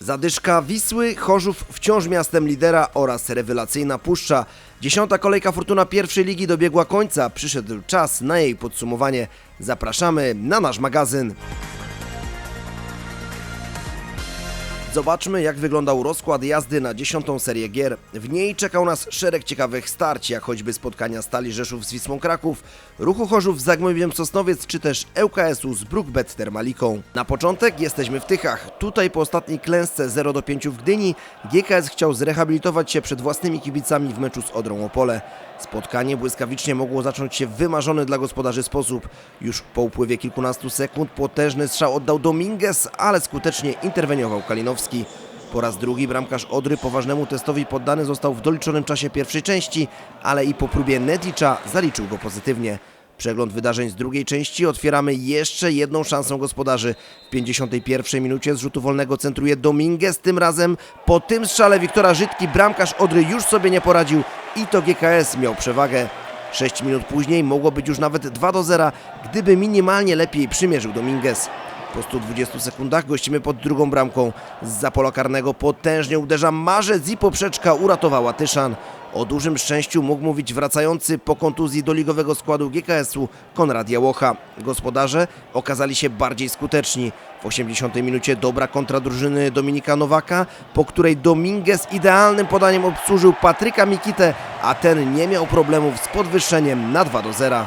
Zadyszka Wisły, Chorzów wciąż miastem lidera oraz rewelacyjna Puszcza. Dziesiąta kolejka Fortuna pierwszej ligi dobiegła końca. Przyszedł czas na jej podsumowanie. Zapraszamy na nasz magazyn. Zobaczmy, jak wyglądał rozkład jazdy na dziesiątą serię gier. W niej czekał nas szereg ciekawych starć, jak choćby spotkania Stali Rzeszów z Wisłą Kraków, Ruchu Chorzów z Zagłębiem Sosnowiec, czy też ŁKS-u z Brookbet Termaliką. Na początek jesteśmy w Tychach. Tutaj po ostatniej klęsce 0 do 5 w Gdyni GKS chciał zrehabilitować się przed własnymi kibicami w meczu z Odrą Opole. Spotkanie błyskawicznie mogło zacząć się w wymarzony dla gospodarzy sposób. Już po upływie kilkunastu sekund potężny strzał oddał Dominguez, ale skutecznie interweniował Kalinowski. Po raz drugi bramkarz Odry poważnemu testowi poddany został w doliczonym czasie pierwszej części, ale i po próbie Nedlicza zaliczył go pozytywnie. Przegląd wydarzeń z drugiej części otwieramy jeszcze jedną szansą gospodarzy. W 51 minucie z rzutu wolnego centruje Dominguez, tym razem po tym strzale Wiktora Żydki bramkarz Odry już sobie nie poradził i to GKS miał przewagę. 6 minut później mogło być już nawet 2 do 0, gdyby minimalnie lepiej przymierzył Dominguez. Po 120 sekundach gościmy pod drugą bramką. Z zapola karnego potężnie uderza Marzec i poprzeczka uratowała Tyszan. O dużym szczęściu mógł mówić wracający po kontuzji do ligowego składu GKS-u Konrad Jałocha. Gospodarze okazali się bardziej skuteczni. W 80 minucie dobra kontra drużyny Dominika Nowaka, po której Dominguez idealnym podaniem obsłużył Patryka Mikitę, a ten nie miał problemów z podwyższeniem na 2 do 0.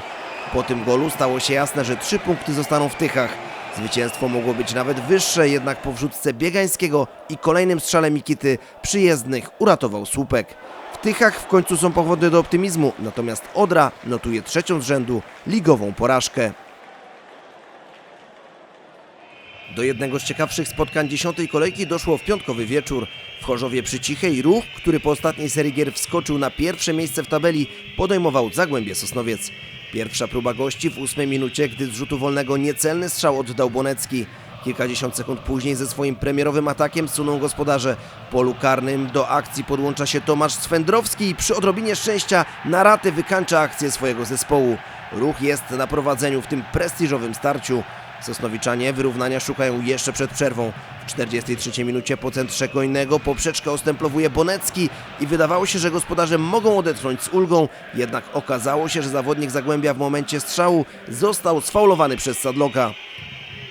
Po tym golu stało się jasne, że trzy punkty zostaną w Tychach. Zwycięstwo mogło być nawet wyższe, jednak po wrzutce Biegańskiego i kolejnym strzale Mikity przyjezdnych uratował słupek. W Tychach w końcu są powody do optymizmu, natomiast Odra notuje trzecią z rzędu ligową porażkę. Do jednego z ciekawszych spotkań dziesiątej kolejki doszło w piątkowy wieczór. W Chorzowie przy Cichej ruch, który po ostatniej serii gier wskoczył na pierwsze miejsce w tabeli, podejmował Zagłębie Sosnowiec. Pierwsza próba gości w ósmej minucie, gdy z rzutu wolnego niecelny strzał oddał Bonecki. Kilkadziesiąt sekund później ze swoim premierowym atakiem suną gospodarze. W polu karnym do akcji podłącza się Tomasz Swędrowski i przy odrobinie szczęścia na raty wykańcza akcję swojego zespołu. Ruch jest na prowadzeniu w tym prestiżowym starciu. Sosnowiczanie wyrównania szukają jeszcze przed przerwą. W 43 minucie po centrze Gojnego poprzeczkę ostemplowuje Bonecki i wydawało się, że gospodarze mogą odetchnąć z ulgą, jednak okazało się, że zawodnik Zagłębia w momencie strzału został sfaulowany przez Sadloka.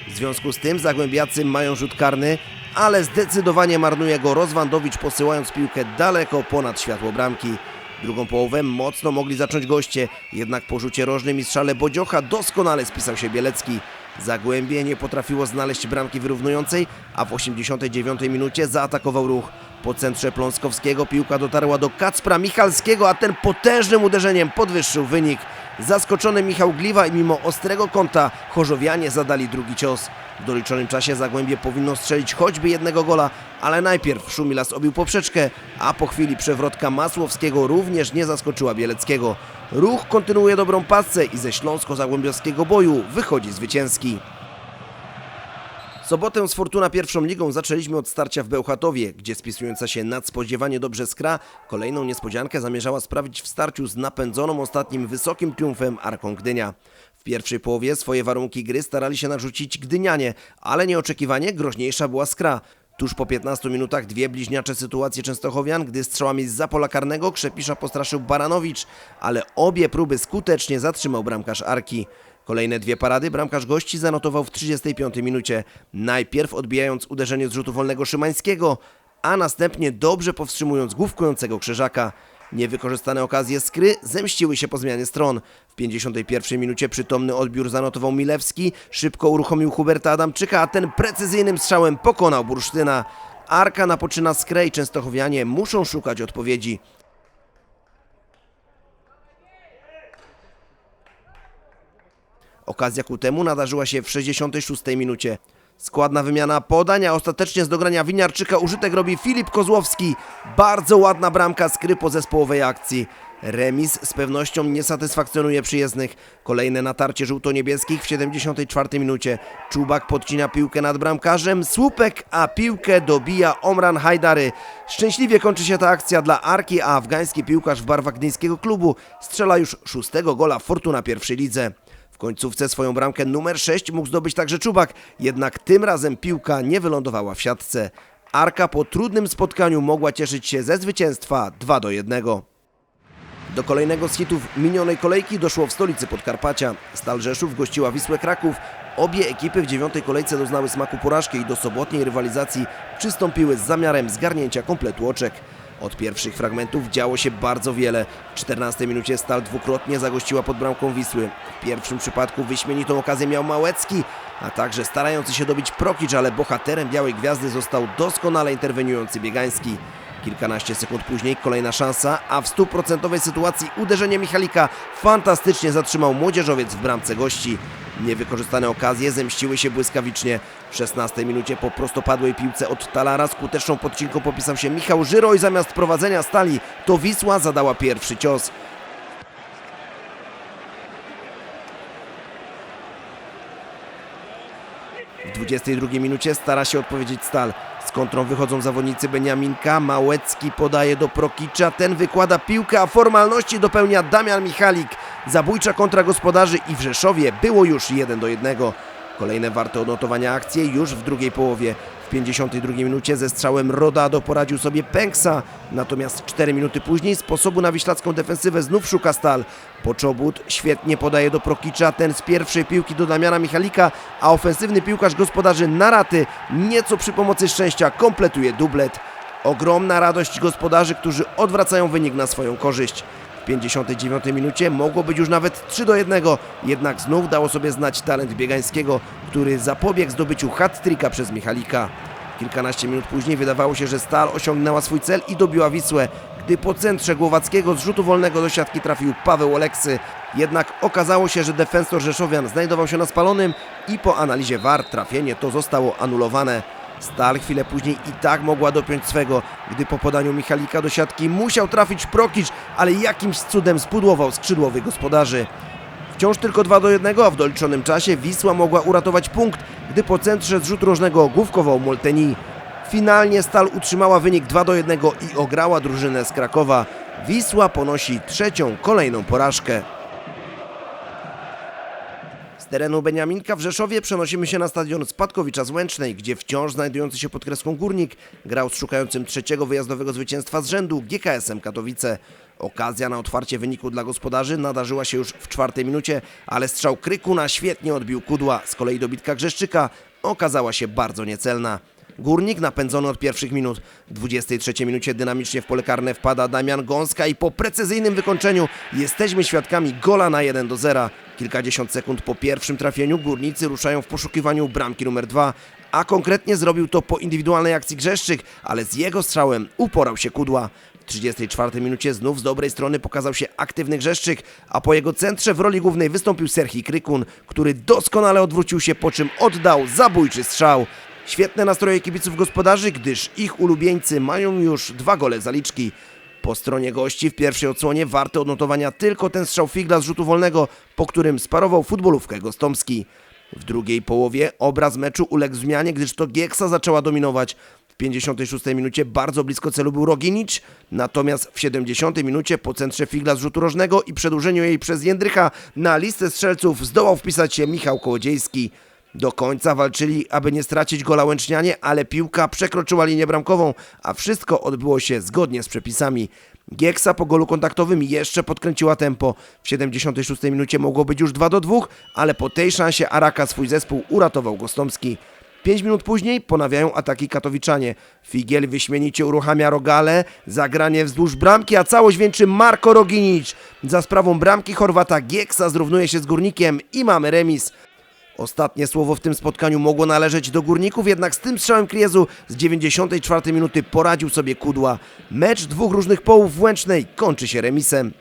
W związku z tym Zagłębiacy mają rzut karny, ale zdecydowanie marnuje go Rozwandowicz posyłając piłkę daleko ponad światło bramki. Drugą połowę mocno mogli zacząć goście, jednak po rzucie rożnym i strzale Bodziocha doskonale spisał się Bielecki. Zagłębie nie potrafiło znaleźć bramki wyrównującej, a w 89 minucie zaatakował ruch. Po centrze Pląskowskiego piłka dotarła do Kacpra Michalskiego, a ten potężnym uderzeniem podwyższył wynik. Zaskoczony Michał Gliwa i mimo ostrego kąta Chorzowianie zadali drugi cios. W doliczonym czasie Zagłębie powinno strzelić choćby jednego gola, ale najpierw Szumilas obił poprzeczkę, a po chwili przewrotka Masłowskiego również nie zaskoczyła Bieleckiego. Ruch kontynuuje dobrą pasę i ze śląsko-zagłębiowskiego boju wychodzi zwycięski. Sobotę z Fortuna pierwszą ligą zaczęliśmy od starcia w Bełchatowie, gdzie spisująca się nadspodziewanie dobrze skra kolejną niespodziankę zamierzała sprawić w starciu z napędzoną ostatnim wysokim triumfem Arką Gdynia. W pierwszej połowie swoje warunki gry starali się narzucić Gdynianie, ale nieoczekiwanie groźniejsza była skra. Tuż po 15 minutach dwie bliźniacze sytuacje Częstochowian, gdy strzałami z pola karnego Krzepisza postraszył Baranowicz, ale obie próby skutecznie zatrzymał bramkarz Arki. Kolejne dwie parady bramkarz gości zanotował w 35 minucie. Najpierw odbijając uderzenie z rzutu wolnego Szymańskiego, a następnie dobrze powstrzymując główkującego Krzyżaka. Niewykorzystane okazje skry zemściły się po zmianie stron. W 51 minucie przytomny odbiór zanotował Milewski, szybko uruchomił Huberta Adamczyka, a ten precyzyjnym strzałem pokonał Bursztyna. Arka napoczyna skrę i Częstochowianie muszą szukać odpowiedzi. Okazja ku temu nadarzyła się w 66 minucie. Składna wymiana podania, ostatecznie z dogrania Winiarczyka użytek robi Filip Kozłowski. Bardzo ładna bramka z kry po zespołowej akcji. Remis z pewnością nie satysfakcjonuje przyjezdnych. Kolejne natarcie żółto-niebieskich w 74 minucie. Czubak podcina piłkę nad bramkarzem, słupek, a piłkę dobija Omran Hajdary. Szczęśliwie kończy się ta akcja dla Arki, a afgański piłkarz w barwach gdyńskiego klubu strzela już szóstego gola Fortuna pierwszej lidze. Końcówce swoją bramkę numer 6 mógł zdobyć także Czubak, jednak tym razem piłka nie wylądowała w siatce. Arka po trudnym spotkaniu mogła cieszyć się ze zwycięstwa 2 do 1. Do kolejnego z hitów minionej kolejki doszło w stolicy Podkarpacia. Stal Rzeszów gościła Wisłę Kraków. Obie ekipy w dziewiątej kolejce doznały smaku porażki i do sobotniej rywalizacji przystąpiły z zamiarem zgarnięcia kompletu oczek. Od pierwszych fragmentów działo się bardzo wiele. W 14 minucie Stal dwukrotnie zagościła pod bramką Wisły. W pierwszym przypadku wyśmienitą okazję miał Małecki, a także starający się dobić Prokicz, ale bohaterem Białej Gwiazdy został doskonale interweniujący Biegański. Kilkanaście sekund później kolejna szansa, a w stuprocentowej sytuacji uderzenie Michalika fantastycznie zatrzymał młodzieżowiec w bramce gości. Niewykorzystane okazje zemściły się błyskawicznie. W 16 minucie po prostopadłej piłce od Talara skuteczną podcinką popisał się Michał Żyro i zamiast prowadzenia stali to Wisła zadała pierwszy cios. 22 minucie stara się odpowiedzieć Stal. Z kontrą wychodzą zawodnicy Beniaminka. Małecki podaje do Prokicza. Ten wykłada piłkę, a formalności dopełnia Damian Michalik. Zabójcza kontra gospodarzy i w Rzeszowie było już 1 do 1. Kolejne warte odnotowania akcje już w drugiej połowie. W 52 minucie ze strzałem Rodado poradził sobie Pęksa, natomiast 4 minuty później sposobu na wiślacką defensywę znów szuka Stal. Poczobut świetnie podaje do Prokicza, ten z pierwszej piłki do Damiana Michalika, a ofensywny piłkarz gospodarzy Naraty nieco przy pomocy szczęścia kompletuje dublet. Ogromna radość gospodarzy, którzy odwracają wynik na swoją korzyść. W 59 minucie mogło być już nawet 3 do 1, jednak znów dało sobie znać talent Biegańskiego, który zapobiegł zdobyciu hat-tricka przez Michalika. Kilkanaście minut później wydawało się, że Stal osiągnęła swój cel i dobiła Wisłę, gdy po centrze Głowackiego z rzutu wolnego do siatki trafił Paweł Oleksy. Jednak okazało się, że defensor Rzeszowian znajdował się na spalonym i po analizie VAR trafienie to zostało anulowane. Stal chwilę później i tak mogła dopiąć swego, gdy po podaniu Michalika do siatki musiał trafić Prokicz, ale jakimś cudem spudłował skrzydłowy gospodarzy. Wciąż tylko 2 do 1, a w doliczonym czasie Wisła mogła uratować punkt, gdy po centrze z rzutu rożnego główkował Molteni. Finalnie Stal utrzymała wynik 2 do 1 i ograła drużynę z Krakowa. Wisła ponosi trzecią kolejną porażkę. Terenu Beniaminka w Rzeszowie przenosimy się na stadion Spadkowicza z Łęcznej, gdzie wciąż znajdujący się pod kreską Górnik grał z szukającym trzeciego wyjazdowego zwycięstwa z rzędu GKS-em Katowice. Okazja na otwarcie wyniku dla gospodarzy nadarzyła się już w czwartej minucie, ale strzał Krykuna świetnie odbił Kudła. Z kolei dobitka Grzeszczyka okazała się bardzo niecelna. Górnik napędzony od pierwszych minut. W 23 minucie dynamicznie w pole karne wpada Damian Gąska i po precyzyjnym wykończeniu jesteśmy świadkami gola na 1 do 0. Kilkadziesiąt sekund po pierwszym trafieniu górnicy ruszają w poszukiwaniu bramki numer 2, a konkretnie zrobił to po indywidualnej akcji Grzeszczyk, ale z jego strzałem uporał się Kudła. W 34 minucie znów z dobrej strony pokazał się aktywny Grzeszczyk, a po jego centrze w roli głównej wystąpił Serhii Krykun, który doskonale odwrócił się, po czym oddał zabójczy strzał. Świetne nastroje kibiców gospodarzy, gdyż ich ulubieńcy mają już dwa gole zaliczki. Po stronie gości w pierwszej odsłonie warte odnotowania tylko ten strzał Figla z rzutu wolnego, po którym sparował futbolówkę Gostomski. W drugiej połowie obraz meczu uległ zmianie, gdyż to Gieksa zaczęła dominować. W 56 minucie bardzo blisko celu był Roginicz, natomiast w 70 minucie po centrze Figla z rzutu rożnego i przedłużeniu jej przez Jędrycha na listę strzelców zdołał wpisać się Michał Kołodziejski. Do końca walczyli, aby nie stracić gola Łęcznianie, ale piłka przekroczyła linię bramkową, a wszystko odbyło się zgodnie z przepisami. Gieksa po golu kontaktowym jeszcze podkręciła tempo. W 76 minucie mogło być już 2 do 2, ale po tej szansie Araka swój zespół uratował Gostomski. 5 minut później ponawiają ataki katowiczanie. Figiel wyśmienicie uruchamia Rogale, zagranie wzdłuż bramki, a całość wieńczy Marko Roginic. Za sprawą bramki Chorwata Gieksa zrównuje się z Górnikiem i mamy remis. Ostatnie słowo w tym spotkaniu mogło należeć do górników, jednak z tym strzałem Kriezu z 94 minuty poradził sobie Kudła. Mecz dwóch różnych połów w Łęcznej kończy się remisem.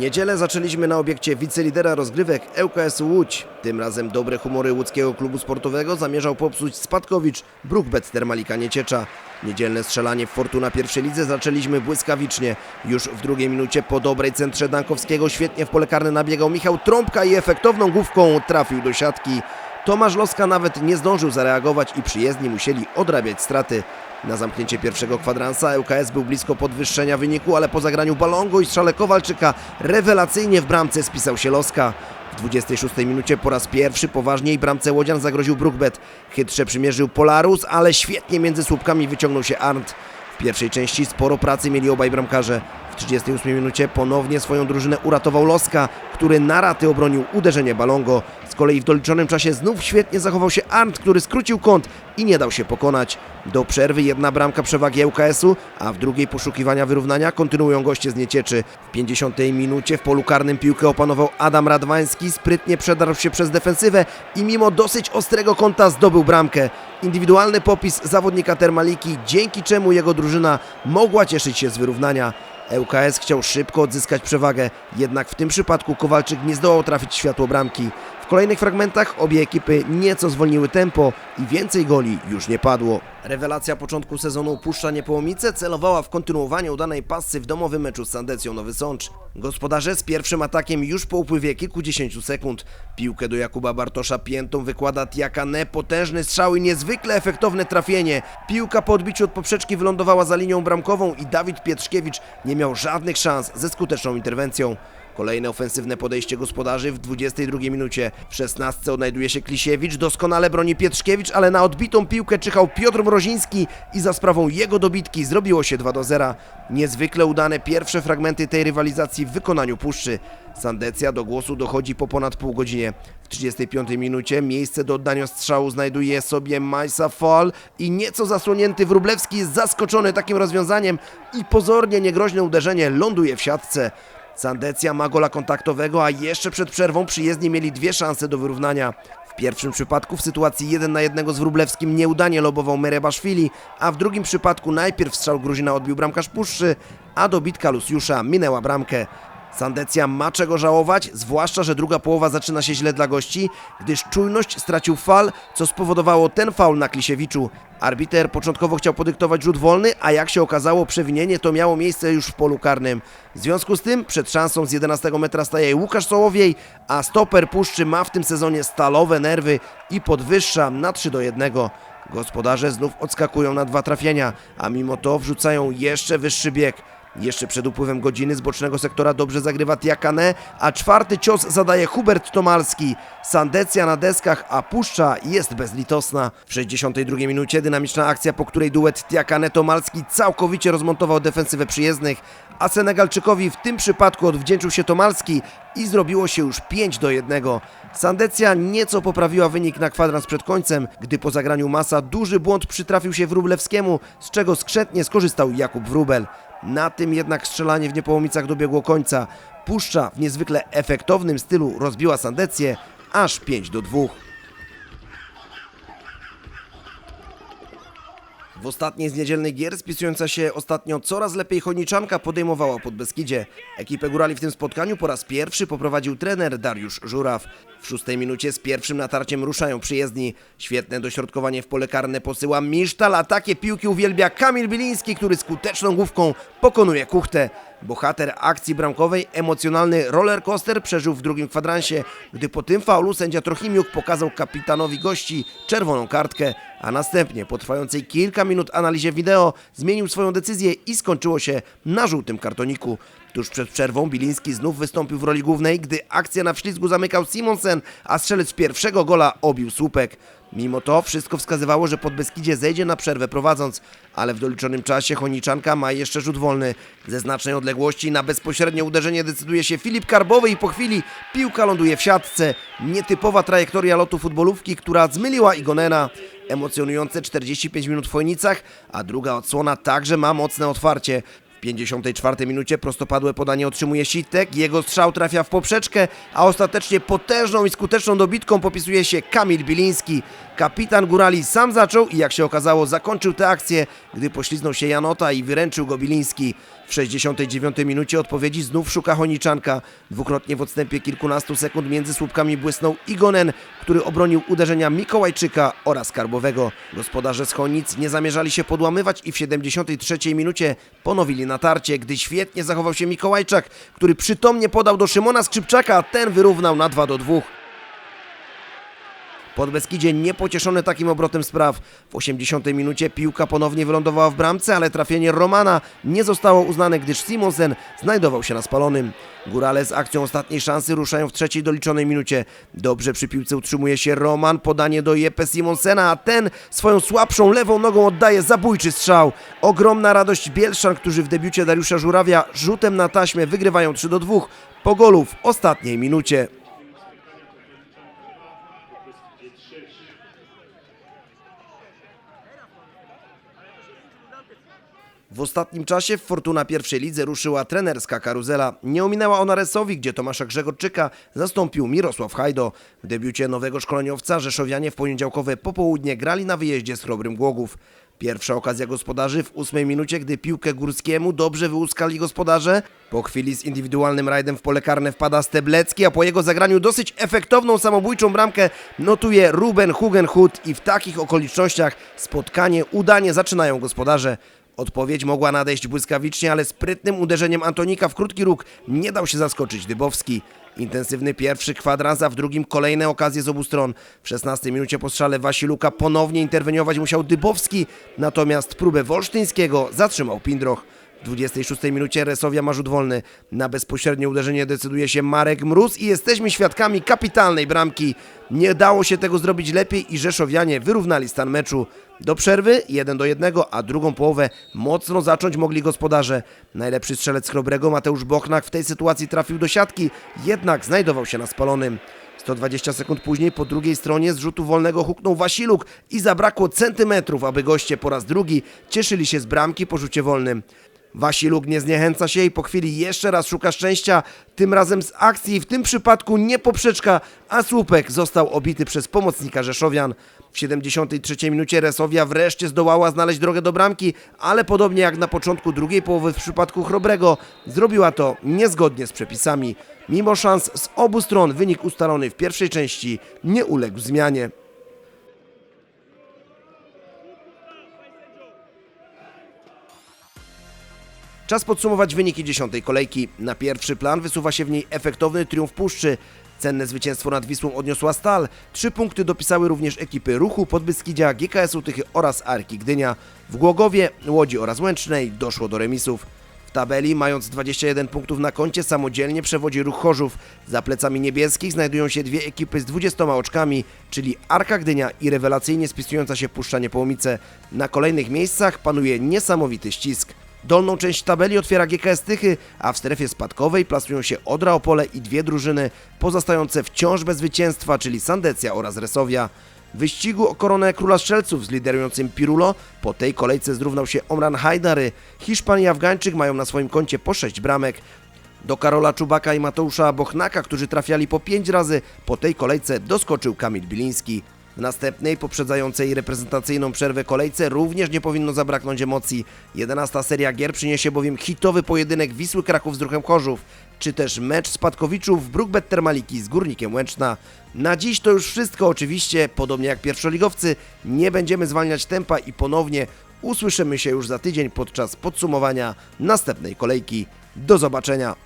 Niedzielę zaczęliśmy na obiekcie wicelidera rozgrywek ŁKS Łódź. Tym razem dobre humory łódzkiego klubu sportowego zamierzał popsuć Spadkowicz, Brookbet Termalika Nieciecza. Niedzielne strzelanie w Fortuna pierwszej lidze zaczęliśmy błyskawicznie. Już w drugiej minucie po dobrej centrze Dankowskiego świetnie w pole karne nabiegał Michał Trąbka i efektowną główką trafił do siatki. Tomasz Loska nawet nie zdążył zareagować i przyjezdni musieli odrabiać straty. Na zamknięcie pierwszego kwadransa ŁKS był blisko podwyższenia wyniku, ale po zagraniu balongu i strzale Kowalczyka rewelacyjnie w bramce spisał się Loska. W 26 minucie po raz pierwszy poważniej bramce Łodzian zagroził Brookbet. Chytrze przymierzył Polarus, ale świetnie między słupkami wyciągnął się Arndt. W pierwszej części sporo pracy mieli obaj bramkarze. W 38 minucie ponownie swoją drużynę uratował Loska, który na raty obronił uderzenie Balongo. Kolei w doliczonym czasie znów świetnie zachował się Arndt, który skrócił kąt i nie dał się pokonać. Do przerwy jedna bramka przewagi ŁKS-u, a w drugiej poszukiwania wyrównania kontynuują goście z Niecieczy. W 50 minucie w polu karnym piłkę opanował Adam Radwański, sprytnie przedarł się przez defensywę i mimo dosyć ostrego kąta zdobył bramkę. Indywidualny popis zawodnika Termaliki, dzięki czemu jego drużyna mogła cieszyć się z wyrównania. ŁKS chciał szybko odzyskać przewagę, jednak w tym przypadku Kowalczyk nie zdołał trafić światło bramki. Kolejnych fragmentach obie ekipy nieco zwolniły tempo i więcej goli już nie padło. Rewelacja początku sezonu Puszcza Niepołomice celowała w kontynuowanie udanej pasy w domowym meczu z Sandecją Nowy Sącz. Gospodarze z pierwszym atakiem już po upływie kilkudziesięciu sekund. Piłkę do Jakuba Bartosza piętą wykłada Tiakane, potężny strzał i niezwykle efektowne trafienie. Piłka po odbiciu od poprzeczki wylądowała za linią bramkową i Dawid Pietrzkiewicz nie miał żadnych szans ze skuteczną interwencją. Kolejne ofensywne podejście gospodarzy w 22 minucie. W 16 odnajduje się Klisiewicz, doskonale broni Pietrzkiewicz, ale na odbitą piłkę czyhał Piotr Mroziński i za sprawą jego dobitki zrobiło się 2 do 0. Niezwykle udane pierwsze fragmenty tej rywalizacji w wykonaniu Puszczy. Sandecja do głosu dochodzi po ponad pół godzinie. W 35 minucie miejsce do oddania strzału znajduje sobie Majsa Fall i nieco zasłonięty Wróblewski jest zaskoczony takim rozwiązaniem i pozornie niegroźne uderzenie ląduje w siatce. Sandecja ma gola kontaktowego, a jeszcze przed przerwą przyjezdni mieli dwie szanse do wyrównania. W pierwszym przypadku w sytuacji 1 na 1 z Wróblewskim nieudanie lobował Merebaszwili, a w drugim przypadku najpierw strzał Gruzina odbił bramkarz Puszczy, a dobitka Luciusza minęła bramkę. Sandecja ma czego żałować, zwłaszcza, że druga połowa zaczyna się źle dla gości, gdyż czujność stracił fal, co spowodowało ten faul na Klisiewiczu. Arbiter początkowo chciał podyktować rzut wolny, a jak się okazało, przewinienie to miało miejsce już w polu karnym. W związku z tym przed szansą z 11 metra staje Łukasz Sołowiej, a stoper Puszczy ma w tym sezonie stalowe nerwy i podwyższa na 3 do 1. Gospodarze znów odskakują na dwa trafienia, a mimo to wrzucają jeszcze wyższy bieg. Jeszcze przed upływem godziny z bocznego sektora dobrze zagrywa Tiakane, a czwarty cios zadaje Hubert Tomalski. Sandecja na deskach, a puszcza jest bezlitosna. W 62 minucie dynamiczna akcja, po której duet Tiakane-Tomalski całkowicie rozmontował defensywę przyjezdnych, a Senegalczykowi w tym przypadku odwdzięczył się Tomalski i zrobiło się już 5 do 1. Sandecja nieco poprawiła wynik na kwadrans przed końcem, gdy po zagraniu masa duży błąd przytrafił się Wróblewskiemu, z czego skrzętnie skorzystał Jakub Wróbel. Na tym jednak strzelanie w Niepołomicach dobiegło końca. Puszcza w niezwykle efektownym stylu rozbiła Sandecję aż 5 do 2. W ostatniej z niedzielnych gier spisująca się ostatnio coraz lepiej Chojniczanka podejmowała pod Beskidzie. Ekipę górali w tym spotkaniu po raz pierwszy poprowadził trener Dariusz Żuraw. W szóstej minucie z pierwszym natarciem ruszają przyjezdni. Świetne dośrodkowanie w pole karne posyła Misztal, a takie piłki uwielbia Kamil Biliński, który skuteczną główką pokonuje Kuchtę. Bohater akcji bramkowej, emocjonalny rollercoaster przeżył w drugim kwadransie, gdy po tym faulu sędzia Trochimiuk pokazał kapitanowi gości czerwoną kartkę, a następnie po trwającej kilka minut analizie wideo zmienił swoją decyzję i skończyło się na żółtym kartoniku. Tuż przed przerwą Biliński znów wystąpił w roli głównej, gdy akcja na wślizgu zamykał Simonsen, a strzelec pierwszego gola obił słupek. Mimo to wszystko wskazywało, że pod Beskidzie zejdzie na przerwę prowadząc, ale w doliczonym czasie Choniczanka ma jeszcze rzut wolny. Ze znacznej odległości na bezpośrednie uderzenie decyduje się Filip Karbowy i po chwili piłka ląduje w siatce. Nietypowa trajektoria lotu futbolówki, która zmyliła Igonena. Emocjonujące 45 minut w Chojnicach, a druga odsłona także ma mocne otwarcie. W 54 minucie prostopadłe podanie otrzymuje Sitek, jego strzał trafia w poprzeczkę, a ostatecznie potężną i skuteczną dobitką popisuje się Kamil Biliński. Kapitan Górali sam zaczął i jak się okazało zakończył tę akcję, gdy pośliznął się Janota i wyręczył go Biliński. W 69 minucie odpowiedzi znów szuka Choniczanka. Dwukrotnie w odstępie kilkunastu sekund między słupkami błysnął Igonen, który obronił uderzenia Mikołajczyka oraz Karbowego. Gospodarze z Chonic nie zamierzali się podłamywać i w 73 minucie ponowili natarcie, gdy świetnie zachował się Mikołajczak, który przytomnie podał do Szymona Skrzypczaka, ten wyrównał na 2 do 2. Podbeskidzie niepocieszony takim obrotem spraw. W 80 minucie piłka ponownie wylądowała w bramce, ale trafienie Romana nie zostało uznane, gdyż Simonsen znajdował się na spalonym. Górale z akcją ostatniej szansy ruszają w trzeciej doliczonej minucie. Dobrze przy piłce utrzymuje się Roman, podanie do Jeppe Simonsena, a ten swoją słabszą lewą nogą oddaje zabójczy strzał. Ogromna radość Bielszan, którzy w debiucie Dariusza Żurawia rzutem na taśmę wygrywają 3 do 2 po golu w ostatniej minucie. W ostatnim czasie w Fortuna pierwszej lidze ruszyła trenerska karuzela. Nie ominęła ona Resowi, gdzie Tomasza Grzegorczyka zastąpił Mirosław Hajdo. W debiucie nowego szkoleniowca Rzeszowianie w poniedziałkowe popołudnie grali na wyjeździe z Chrobrym Głogów. Pierwsza okazja gospodarzy w ósmej minucie, gdy piłkę Górskiemu dobrze wyłuskali gospodarze. Po chwili z indywidualnym rajdem w pole karne wpada Steblecki, a po jego zagraniu dosyć efektowną samobójczą bramkę notuje Ruben Hugenhut i w takich okolicznościach spotkanie udanie zaczynają gospodarze. Odpowiedź mogła nadejść błyskawicznie, ale sprytnym uderzeniem Antonika w krótki róg nie dał się zaskoczyć Dybowski. Intensywny pierwszy kwadrans, a w drugim kolejne okazje z obu stron. W 16 minucie po strzale Wasiluka ponownie interweniować musiał Dybowski, natomiast próbę Wolsztyńskiego zatrzymał Pindroch. W 26 minucie Resowia ma rzut wolny. Na bezpośrednie uderzenie decyduje się Marek Mróz i jesteśmy świadkami kapitalnej bramki. Nie dało się tego zrobić lepiej i Rzeszowianie wyrównali stan meczu. Do przerwy 1 do 1, a drugą połowę mocno zacząć mogli gospodarze. Najlepszy strzelec Chrobrego Mateusz Bochnak w tej sytuacji trafił do siatki, jednak znajdował się na spalonym. 120 sekund później po drugiej stronie z rzutu wolnego huknął Wasiluk i zabrakło centymetrów, aby goście po raz drugi cieszyli się z bramki po rzucie wolnym. Wasiluk nie zniechęca się i po chwili jeszcze raz szuka szczęścia, tym razem z akcji, w tym przypadku nie poprzeczka, a słupek został obity przez pomocnika Rzeszowian. W 73 minucie Resowia wreszcie zdołała znaleźć drogę do bramki, ale podobnie jak na początku drugiej połowy w przypadku Chrobrego, zrobiła to niezgodnie z przepisami. Mimo szans z obu stron wynik ustalony w pierwszej części nie uległ zmianie. Czas podsumować wyniki dziesiątej kolejki. Na pierwszy plan wysuwa się w niej efektowny triumf Puszczy. Cenne zwycięstwo nad Wisłą odniosła Stal. Trzy punkty dopisały również ekipy Ruchu, Podbyskidzia, GKS-u Tychy oraz Arki Gdynia. W Głogowie, Łodzi oraz Łęcznej doszło do remisów. W tabeli, mając 21 punktów na koncie, samodzielnie przewodzi Ruch Chorzów. Za plecami niebieskich znajdują się dwie ekipy z 20 oczkami, czyli Arka Gdynia i rewelacyjnie spisująca się Puszcza Niepołomice. Na kolejnych miejscach panuje niesamowity ścisk. Dolną część tabeli otwiera GKS Tychy, a w strefie spadkowej plasują się Odra Opole i dwie drużyny pozostające wciąż bez zwycięstwa, czyli Sandecja oraz Resowia. W wyścigu o koronę Króla Strzelców z liderującym Pirulo po tej kolejce zrównał się Omran Hajdary. Hiszpan i Afgańczyk mają na swoim koncie po 6 bramek. Do Karola Czubaka i Mateusza Bochnaka, którzy trafiali po 5 razy, po tej kolejce doskoczył Kamil Biliński. W następnej, poprzedzającej reprezentacyjną przerwę kolejce również nie powinno zabraknąć emocji. 11 seria gier przyniesie bowiem hitowy pojedynek Wisły Kraków z Ruchem Chorzów, czy też mecz Spadkowiczów Brookbet Termaliki z Górnikiem Łęczna. Na dziś to już wszystko oczywiście, podobnie jak pierwszoligowcy, nie będziemy zwalniać tempa i ponownie usłyszymy się już za tydzień podczas podsumowania następnej kolejki. Do zobaczenia!